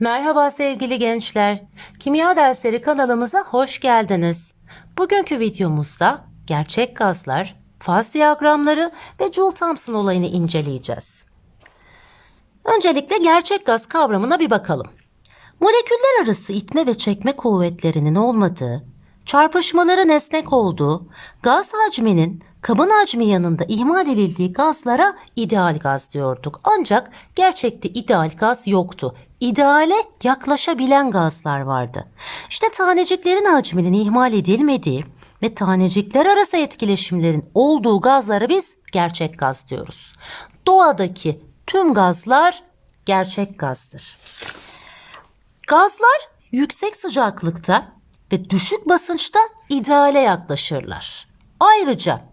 Merhaba sevgili gençler. Kimya dersleri kanalımıza hoş geldiniz. Bugünkü videomuzda gerçek gazlar, faz diyagramları ve Joule-Thomson olayını inceleyeceğiz. Öncelikle gerçek gaz kavramına bir bakalım. Moleküller arası itme ve çekme kuvvetlerinin olmadığı, çarpışmaların esnek olduğu, gaz hacminin kabın hacmi yanında ihmal edildiği gazlara ideal gaz diyorduk. Ancak gerçekte ideal gaz yoktu. İdeale yaklaşabilen gazlar vardı. İşte taneciklerin hacminin ihmal edilmediği ve tanecikler arası etkileşimlerin olduğu gazlara biz gerçek gaz diyoruz. Doğadaki tüm gazlar gerçek gazdır. Gazlar yüksek sıcaklıkta ve düşük basınçta ideale yaklaşırlar. Ayrıca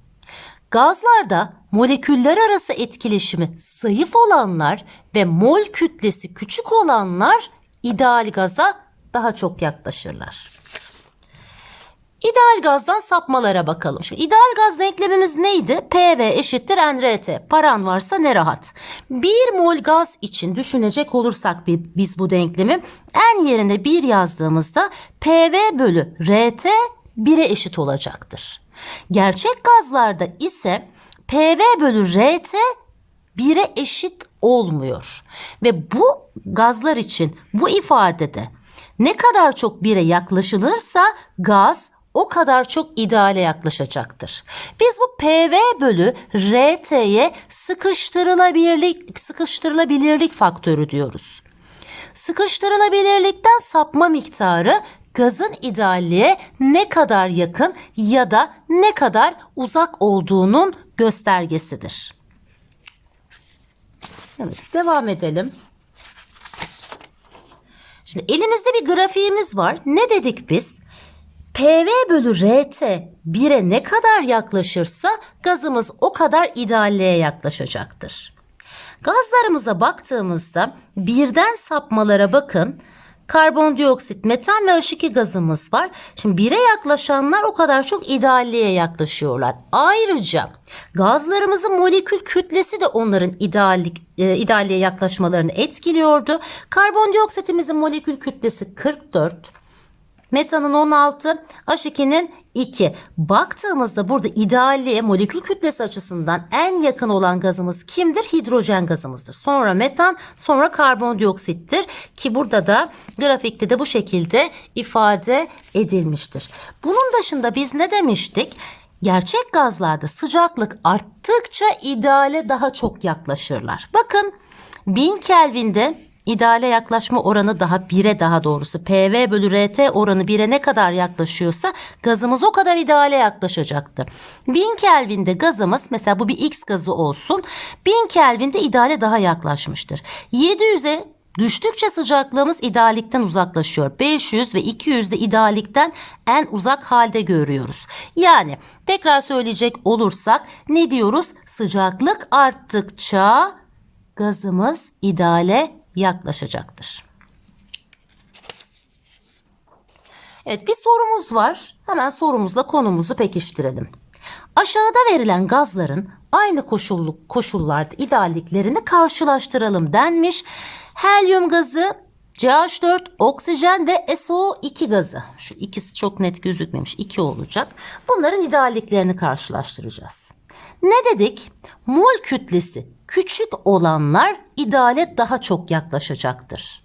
gazlarda moleküller arası etkileşimi zayıf olanlar ve mol kütlesi küçük olanlar ideal gaza daha çok yaklaşırlar. İdeal gazdan sapmalara bakalım. Şimdi ideal gaz denklemimiz neydi? PV eşittir NRT. Paran varsa ne rahat. 1 mol gaz için düşünecek olursak biz bu denklemi en yerine 1 yazdığımızda PV bölü RT 1'e eşit olacaktır. Gerçek gazlarda ise PV bölü RT 1'e eşit olmuyor. Ve bu gazlar için bu ifadede ne kadar çok 1'e yaklaşılırsa gaz o kadar çok ideale yaklaşacaktır. Biz bu PV bölü RT'ye sıkıştırılabilirlik, sıkıştırılabilirlik faktörü diyoruz. Sıkıştırılabilirlikten sapma miktarı gazın idealliğe ne kadar yakın ya da ne kadar uzak olduğunun göstergesidir. Evet, devam edelim. Şimdi elimizde bir grafiğimiz var. Ne dedik biz? PV bölü RT 1'e ne kadar yaklaşırsa gazımız o kadar idealliğe yaklaşacaktır. Gazlarımıza baktığımızda birden sapmalara bakın. Karbondioksit, metan ve H2 gazımız var. Şimdi 1'e yaklaşanlar o kadar çok idealliğe yaklaşıyorlar. Ayrıca gazlarımızın molekül kütlesi de onların ideallik, e, idealliğe yaklaşmalarını etkiliyordu. Karbondioksitimizin molekül kütlesi 44. Metanın 16, H2'nin 2. Baktığımızda burada idealliğe molekül kütlesi açısından en yakın olan gazımız kimdir? Hidrojen gazımızdır. Sonra metan, sonra karbondioksittir ki burada da grafikte de bu şekilde ifade edilmiştir. Bunun dışında biz ne demiştik? Gerçek gazlarda sıcaklık arttıkça ideale daha çok yaklaşırlar. Bakın 1000 Kelvin'de ideale yaklaşma oranı daha 1'e daha doğrusu PV bölü RT oranı 1'e ne kadar yaklaşıyorsa gazımız o kadar ideale yaklaşacaktı. 1000 Kelvin'de gazımız mesela bu bir X gazı olsun 1000 Kelvin'de ideale daha yaklaşmıştır. 700'e Düştükçe sıcaklığımız idealikten uzaklaşıyor. 500 ve 200 de idealikten en uzak halde görüyoruz. Yani tekrar söyleyecek olursak ne diyoruz? Sıcaklık arttıkça gazımız ideale yaklaşacaktır. Evet bir sorumuz var. Hemen sorumuzla konumuzu pekiştirelim. Aşağıda verilen gazların aynı koşulluk koşullarda idealliklerini karşılaştıralım denmiş. Helyum gazı, CH4, oksijen ve SO2 gazı. Şu ikisi çok net gözükmemiş. 2 olacak. Bunların idealliklerini karşılaştıracağız. Ne dedik? Mol kütlesi küçük olanlar ideale daha çok yaklaşacaktır.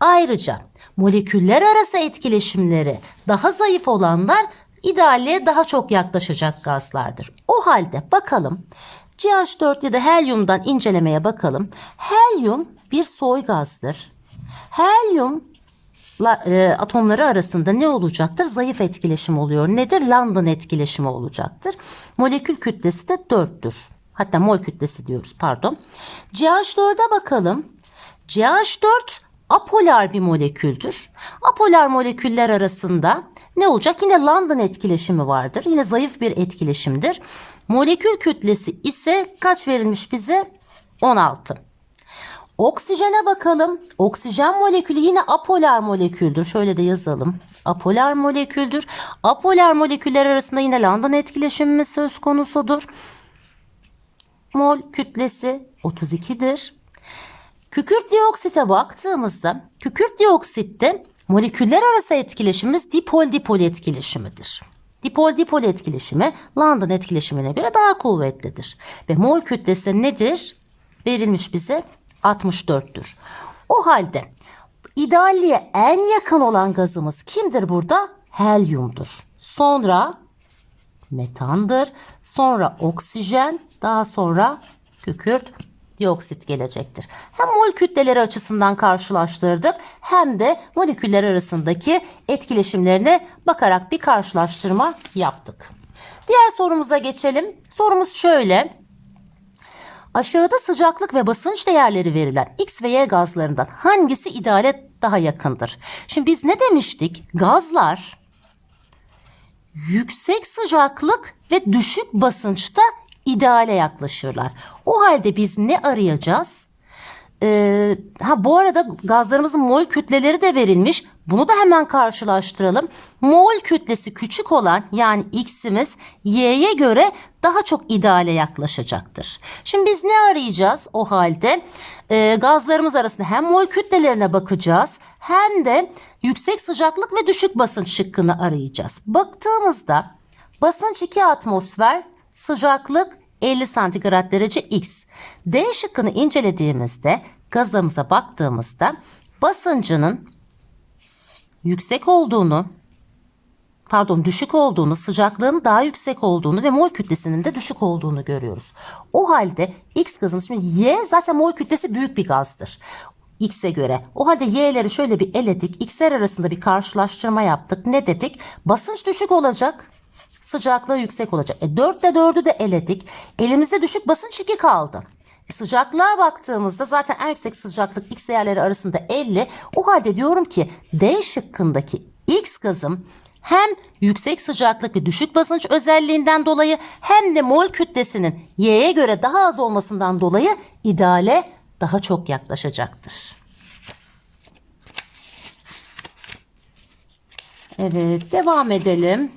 Ayrıca moleküller arası etkileşimleri daha zayıf olanlar idealliğe daha çok yaklaşacak gazlardır. O halde bakalım CH4 ya da helyumdan incelemeye bakalım. Helyum bir soy gazdır. Helyum e, atomları arasında ne olacaktır? Zayıf etkileşim oluyor. Nedir? London etkileşimi olacaktır. Molekül kütlesi de 4'tür. Hatta mol kütlesi diyoruz pardon. CH4'e bakalım. CH4 apolar bir moleküldür. Apolar moleküller arasında ne olacak? Yine London etkileşimi vardır. Yine zayıf bir etkileşimdir. Molekül kütlesi ise kaç verilmiş bize? 16. Oksijene bakalım. Oksijen molekülü yine apolar moleküldür. Şöyle de yazalım. Apolar moleküldür. Apolar moleküller arasında yine London etkileşimimiz söz konusudur. Mol kütlesi 32'dir. Kükürt dioksite baktığımızda kükürt dioksitte moleküller arası etkileşimimiz dipol dipol etkileşimidir. Dipol dipol etkileşimi London etkileşimine göre daha kuvvetlidir. Ve mol kütlesi nedir? Verilmiş bize 64'tür. O halde idealliğe en yakın olan gazımız kimdir burada? Helyumdur. Sonra metandır. Sonra oksijen, daha sonra kükürt dioksit gelecektir. Hem mol kütleleri açısından karşılaştırdık hem de moleküller arasındaki etkileşimlerine bakarak bir karşılaştırma yaptık. Diğer sorumuza geçelim. Sorumuz şöyle. Aşağıda sıcaklık ve basınç değerleri verilen X ve Y gazlarından hangisi ideale daha yakındır? Şimdi biz ne demiştik? Gazlar yüksek sıcaklık ve düşük basınçta ideale yaklaşırlar. O halde biz ne arayacağız? Ee, ha bu arada gazlarımızın mol kütleleri de verilmiş. Bunu da hemen karşılaştıralım. Mol kütlesi küçük olan yani x'imiz y'ye göre daha çok ideale yaklaşacaktır. Şimdi biz ne arayacağız o halde? Ee, gazlarımız arasında hem mol kütlelerine bakacağız hem de yüksek sıcaklık ve düşük basınç şıkkını arayacağız. Baktığımızda basınç 2 atmosfer, sıcaklık 50 santigrat derece X. D şıkkını incelediğimizde gazımıza baktığımızda basıncının yüksek olduğunu pardon düşük olduğunu, sıcaklığın daha yüksek olduğunu ve mol kütlesinin de düşük olduğunu görüyoruz. O halde X gazımız şimdi Y zaten mol kütlesi büyük bir gazdır. X'e göre. O halde Y'leri şöyle bir eledik. X'ler arasında bir karşılaştırma yaptık. Ne dedik? Basınç düşük olacak. Sıcaklığı yüksek olacak. E 4 ile 4'ü de eledik. Elimizde düşük basınç 2 kaldı. E sıcaklığa baktığımızda zaten en yüksek sıcaklık X değerleri arasında 50. O halde diyorum ki D şıkkındaki X gazım hem yüksek sıcaklık ve düşük basınç özelliğinden dolayı hem de mol kütlesinin Y'ye göre daha az olmasından dolayı ideale daha çok yaklaşacaktır. Evet devam edelim.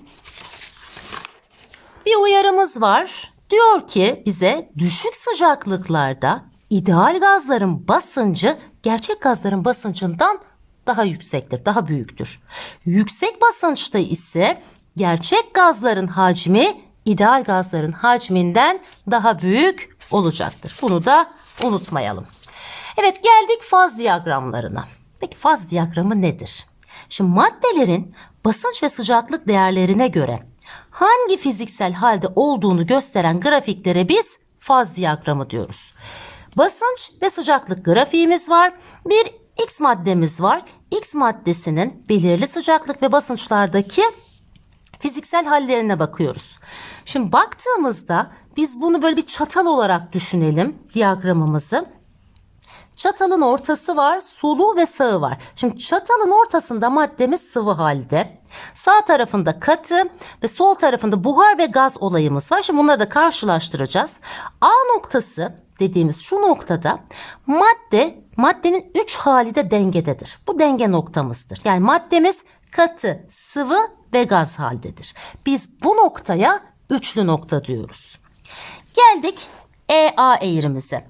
Bir uyarımız var. Diyor ki bize düşük sıcaklıklarda ideal gazların basıncı gerçek gazların basıncından daha yüksektir, daha büyüktür. Yüksek basınçta ise gerçek gazların hacmi ideal gazların hacminden daha büyük olacaktır. Bunu da unutmayalım. Evet geldik faz diyagramlarına. Peki faz diyagramı nedir? Şimdi maddelerin basınç ve sıcaklık değerlerine göre hangi fiziksel halde olduğunu gösteren grafiklere biz faz diyagramı diyoruz. Basınç ve sıcaklık grafiğimiz var. Bir X maddemiz var. X maddesinin belirli sıcaklık ve basınçlardaki fiziksel hallerine bakıyoruz. Şimdi baktığımızda biz bunu böyle bir çatal olarak düşünelim diyagramımızı. Çatalın ortası var, sulu ve sağı var. Şimdi çatalın ortasında maddemiz sıvı halde. Sağ tarafında katı ve sol tarafında buhar ve gaz olayımız var. Şimdi bunları da karşılaştıracağız. A noktası dediğimiz şu noktada madde maddenin 3 hali de dengededir. Bu denge noktamızdır. Yani maddemiz katı, sıvı ve gaz haldedir. Biz bu noktaya üçlü nokta diyoruz. Geldik EA eğrimize.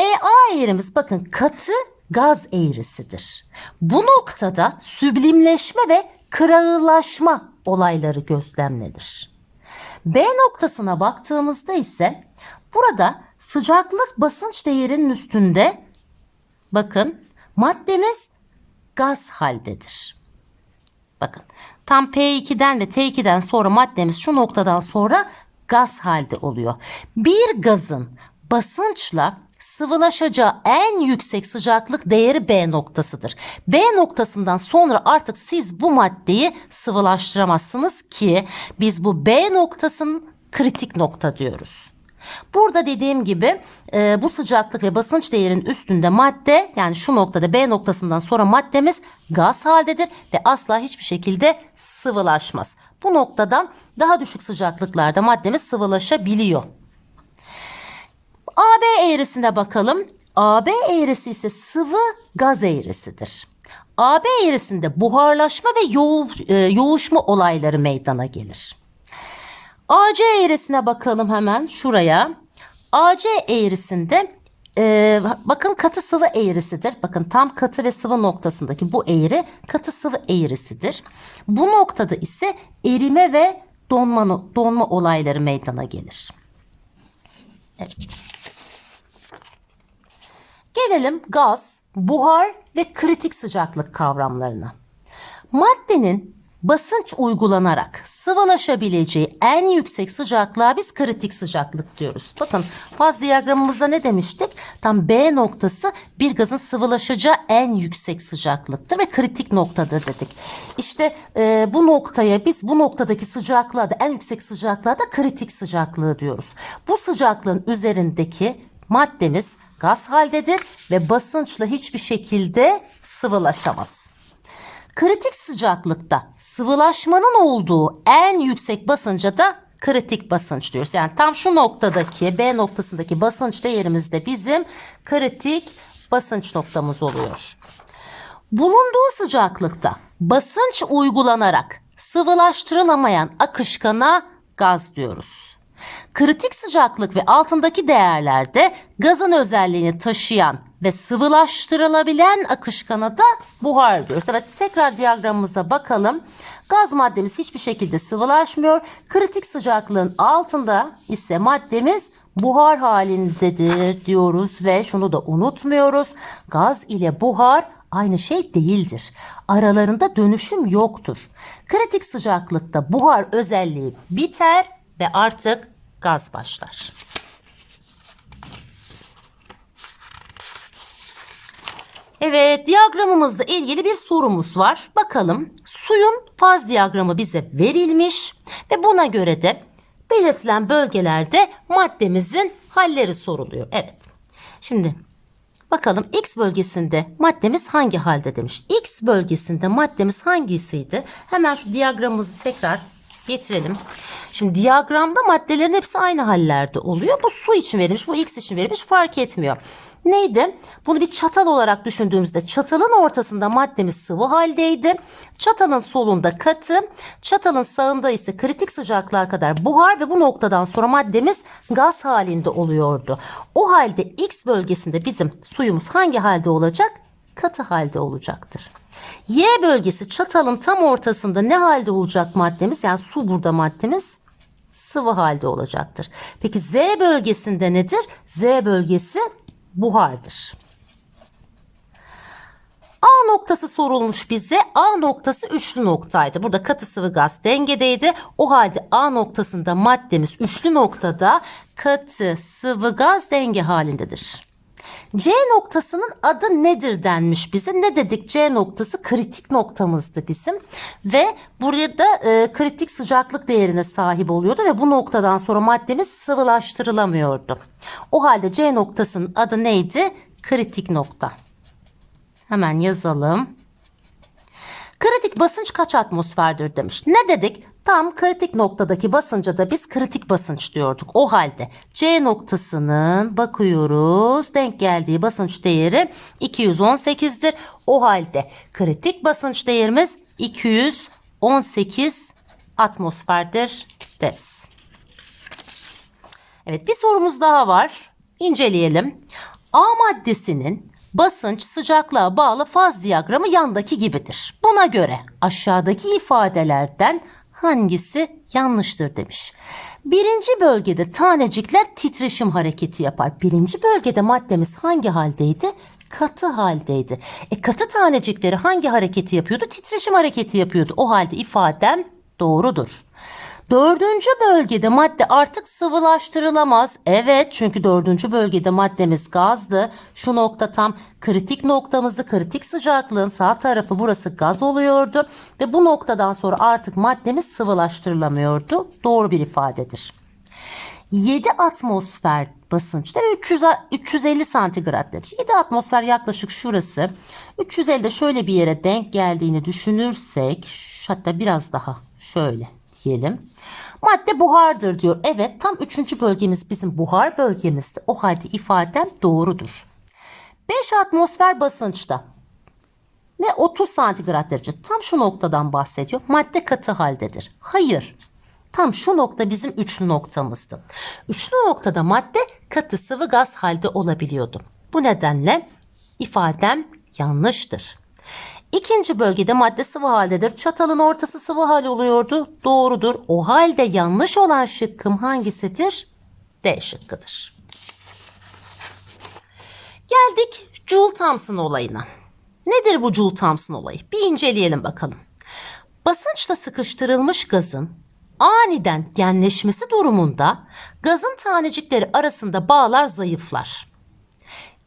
EA eğrimiz bakın katı gaz eğrisidir. Bu noktada süblimleşme ve kırağılaşma olayları gözlemlenir. B noktasına baktığımızda ise burada sıcaklık basınç değerinin üstünde bakın maddemiz gaz haldedir. Bakın tam P2'den ve T2'den sonra maddemiz şu noktadan sonra gaz halde oluyor. Bir gazın basınçla sıvılaşacağı en yüksek sıcaklık değeri B noktasıdır. B noktasından sonra artık siz bu maddeyi sıvılaştıramazsınız ki biz bu B noktasının kritik nokta diyoruz. Burada dediğim gibi e, bu sıcaklık ve basınç değerinin üstünde madde yani şu noktada B noktasından sonra maddemiz gaz haldedir ve asla hiçbir şekilde sıvılaşmaz. Bu noktadan daha düşük sıcaklıklarda maddemiz sıvılaşabiliyor. AB eğrisine bakalım. AB eğrisi ise sıvı gaz eğrisidir. AB eğrisinde buharlaşma ve yoğu, e, yoğuşma olayları meydana gelir. AC eğrisine bakalım hemen şuraya. AC eğrisinde e, bakın katı sıvı eğrisidir. Bakın tam katı ve sıvı noktasındaki bu eğri katı sıvı eğrisidir. Bu noktada ise erime ve donma, donma olayları meydana gelir. Evet. Gelelim gaz, buhar ve kritik sıcaklık kavramlarına. Maddenin basınç uygulanarak sıvılaşabileceği en yüksek sıcaklığa biz kritik sıcaklık diyoruz. Bakın faz diyagramımızda ne demiştik? Tam B noktası bir gazın sıvılaşacağı en yüksek sıcaklıktır ve kritik noktadır dedik. İşte e, bu noktaya biz bu noktadaki sıcaklığa da en yüksek sıcaklığa da kritik sıcaklığı diyoruz. Bu sıcaklığın üzerindeki maddemiz gaz haldedir ve basınçla hiçbir şekilde sıvılaşamaz. Kritik sıcaklıkta sıvılaşmanın olduğu en yüksek basınca da kritik basınç diyoruz. Yani tam şu noktadaki B noktasındaki basınç değerimiz de bizim kritik basınç noktamız oluyor. Bulunduğu sıcaklıkta basınç uygulanarak sıvılaştırılamayan akışkana gaz diyoruz. Kritik sıcaklık ve altındaki değerlerde gazın özelliğini taşıyan ve sıvılaştırılabilen akışkana da buhar diyoruz. Evet tekrar diyagramımıza bakalım. Gaz maddemiz hiçbir şekilde sıvılaşmıyor. Kritik sıcaklığın altında ise maddemiz buhar halindedir diyoruz ve şunu da unutmuyoruz. Gaz ile buhar aynı şey değildir. Aralarında dönüşüm yoktur. Kritik sıcaklıkta buhar özelliği biter ve artık gaz başlar. Evet, diyagramımızla ilgili bir sorumuz var. Bakalım, suyun faz diyagramı bize verilmiş ve buna göre de belirtilen bölgelerde maddemizin halleri soruluyor. Evet. Şimdi bakalım X bölgesinde maddemiz hangi halde demiş. X bölgesinde maddemiz hangisiydi? Hemen şu diyagramımızı tekrar getirelim. Şimdi diyagramda maddelerin hepsi aynı hallerde oluyor. Bu su için verilmiş, bu X için verilmiş fark etmiyor. Neydi? Bunu bir çatal olarak düşündüğümüzde çatalın ortasında maddemiz sıvı haldeydi. Çatalın solunda katı, çatalın sağında ise kritik sıcaklığa kadar buhar ve bu noktadan sonra maddemiz gaz halinde oluyordu. O halde X bölgesinde bizim suyumuz hangi halde olacak? Katı halde olacaktır. Y bölgesi çatalın tam ortasında ne halde olacak maddemiz? Yani su burada maddemiz sıvı halde olacaktır. Peki Z bölgesinde nedir? Z bölgesi buhardır. A noktası sorulmuş bize. A noktası üçlü noktaydı. Burada katı sıvı gaz dengedeydi. O halde A noktasında maddemiz üçlü noktada katı sıvı gaz denge halindedir. C noktasının adı nedir denmiş bize. Ne dedik? C noktası kritik noktamızdı bizim. Ve buraya da e, kritik sıcaklık değerine sahip oluyordu ve bu noktadan sonra maddemiz sıvılaştırılamıyordu. O halde C noktasının adı neydi? Kritik nokta. Hemen yazalım. Kritik basınç kaç atmosferdir demiş. Ne dedik? Tam kritik noktadaki basınca da biz kritik basınç diyorduk. O halde C noktasının bakıyoruz denk geldiği basınç değeri 218'dir. O halde kritik basınç değerimiz 218 atmosferdir deriz. Evet bir sorumuz daha var. İnceleyelim. A maddesinin basınç sıcaklığa bağlı faz diyagramı yandaki gibidir. Buna göre aşağıdaki ifadelerden hangisi yanlıştır demiş. Birinci bölgede tanecikler titreşim hareketi yapar. Birinci bölgede maddemiz hangi haldeydi? Katı haldeydi. E katı tanecikleri hangi hareketi yapıyordu? Titreşim hareketi yapıyordu. O halde ifadem doğrudur. Dördüncü bölgede madde artık sıvılaştırılamaz. Evet çünkü dördüncü bölgede maddemiz gazdı. Şu nokta tam kritik noktamızdı. Kritik sıcaklığın sağ tarafı burası gaz oluyordu. Ve bu noktadan sonra artık maddemiz sıvılaştırılamıyordu. Doğru bir ifadedir. 7 atmosfer basınçta ve 300, 350 santigrat derece. 7 atmosfer yaklaşık şurası. 350'de şöyle bir yere denk geldiğini düşünürsek hatta biraz daha şöyle diyelim. Madde buhardır diyor. Evet tam 3. bölgemiz bizim buhar bölgemizdi. O halde ifadem doğrudur. 5 atmosfer basınçta ve 30 santigrat derece tam şu noktadan bahsediyor. Madde katı haldedir. Hayır. Tam şu nokta bizim üçlü noktamızdı. Üçlü noktada madde katı sıvı gaz halde olabiliyordu. Bu nedenle ifadem yanlıştır. İkinci bölgede madde sıvı haldedir. Çatalın ortası sıvı hal oluyordu. Doğrudur. O halde yanlış olan şıkkım hangisidir? D şıkkıdır. Geldik Joule-Thomson olayına. Nedir bu Joule-Thomson olayı? Bir inceleyelim bakalım. Basınçla sıkıştırılmış gazın aniden genleşmesi durumunda gazın tanecikleri arasında bağlar zayıflar.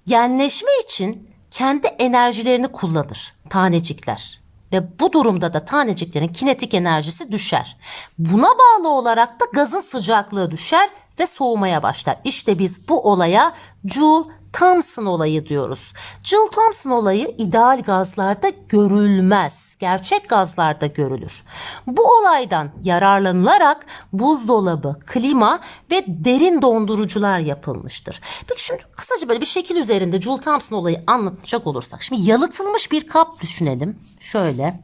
Genleşme için kendi enerjilerini kullanır tanecikler. Ve bu durumda da taneciklerin kinetik enerjisi düşer. Buna bağlı olarak da gazın sıcaklığı düşer ve soğumaya başlar. İşte biz bu olaya Joule Thomson olayı diyoruz. Joule Thomson olayı ideal gazlarda görülmez. Gerçek gazlarda görülür. Bu olaydan yararlanılarak buzdolabı, klima ve derin dondurucular yapılmıştır. Peki şimdi kısaca böyle bir şekil üzerinde Joule Thomson olayı anlatacak olursak. Şimdi yalıtılmış bir kap düşünelim. Şöyle.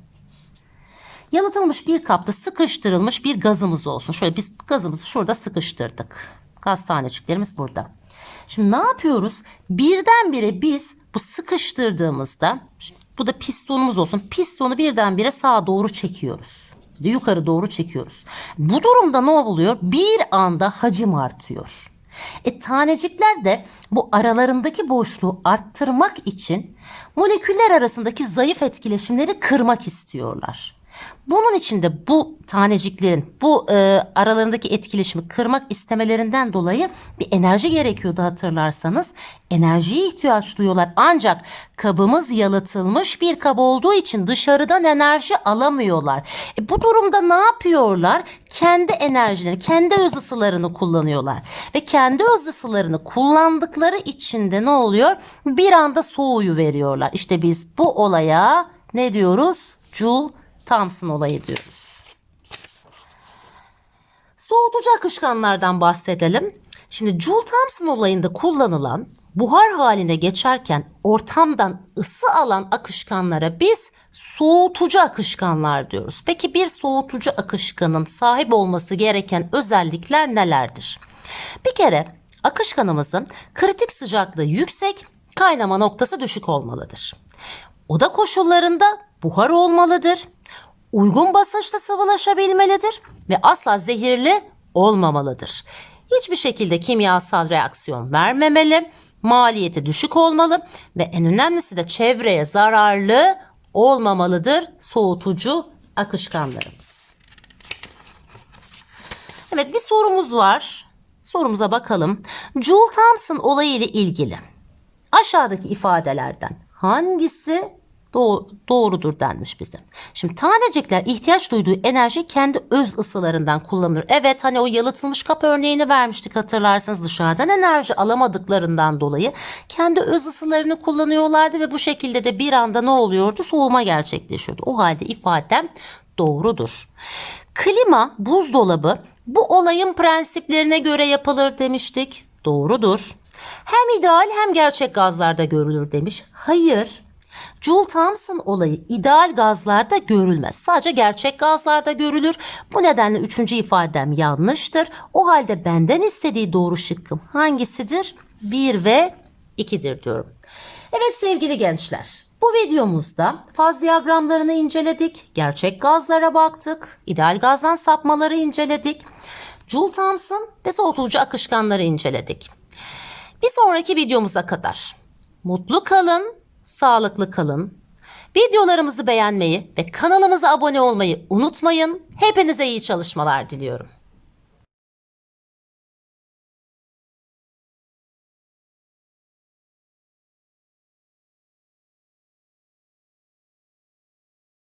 Yalıtılmış bir kapta sıkıştırılmış bir gazımız olsun. Şöyle biz gazımızı şurada sıkıştırdık. Gaz taneciklerimiz burada. Şimdi ne yapıyoruz? Birdenbire biz bu sıkıştırdığımızda bu da pistonumuz olsun. Pistonu birdenbire sağa doğru çekiyoruz. Yukarı doğru çekiyoruz. Bu durumda ne oluyor? Bir anda hacim artıyor. E tanecikler de bu aralarındaki boşluğu arttırmak için moleküller arasındaki zayıf etkileşimleri kırmak istiyorlar. Bunun için de bu taneciklerin bu e, aralarındaki etkileşimi kırmak istemelerinden dolayı bir enerji gerekiyordu hatırlarsanız. Enerjiye ihtiyaç duyuyorlar ancak kabımız yalıtılmış bir kab olduğu için dışarıdan enerji alamıyorlar. E, bu durumda ne yapıyorlar? Kendi enerjilerini, kendi öz ısılarını kullanıyorlar. Ve kendi öz ısılarını kullandıkları için de ne oluyor? Bir anda soğuyu veriyorlar. İşte biz bu olaya ne diyoruz? Joule Thomson olayı diyoruz. Soğutucu akışkanlardan bahsedelim. Şimdi Joule Thomson olayında kullanılan buhar haline geçerken ortamdan ısı alan akışkanlara biz soğutucu akışkanlar diyoruz. Peki bir soğutucu akışkanın sahip olması gereken özellikler nelerdir? Bir kere akışkanımızın kritik sıcaklığı yüksek, kaynama noktası düşük olmalıdır. Oda koşullarında buhar olmalıdır. Uygun basınçta sıvılaşabilmelidir ve asla zehirli olmamalıdır. Hiçbir şekilde kimyasal reaksiyon vermemeli, maliyeti düşük olmalı ve en önemlisi de çevreye zararlı olmamalıdır soğutucu akışkanlarımız. Evet bir sorumuz var. Sorumuza bakalım. Joule Thomson olayı ile ilgili aşağıdaki ifadelerden hangisi doğ- doğrudur denmiş bize. Şimdi tanecikler ihtiyaç duyduğu enerji kendi öz ısılarından kullanır. Evet hani o yalıtılmış kap örneğini vermiştik hatırlarsanız dışarıdan enerji alamadıklarından dolayı kendi öz ısılarını kullanıyorlardı ve bu şekilde de bir anda ne oluyordu? Soğuma gerçekleşiyordu. O halde ifadem doğrudur. Klima, buzdolabı bu olayın prensiplerine göre yapılır demiştik. Doğrudur. Hem ideal hem gerçek gazlarda görülür demiş. Hayır. Joule Thomson olayı ideal gazlarda görülmez. Sadece gerçek gazlarda görülür. Bu nedenle üçüncü ifadem yanlıştır. O halde benden istediği doğru şıkkım hangisidir? 1 ve 2'dir diyorum. Evet sevgili gençler. Bu videomuzda faz diyagramlarını inceledik. Gerçek gazlara baktık. ideal gazdan sapmaları inceledik. Joule Thomson ve soğutucu akışkanları inceledik. Bir sonraki videomuza kadar mutlu kalın, sağlıklı kalın. Videolarımızı beğenmeyi ve kanalımıza abone olmayı unutmayın. Hepinize iyi çalışmalar diliyorum.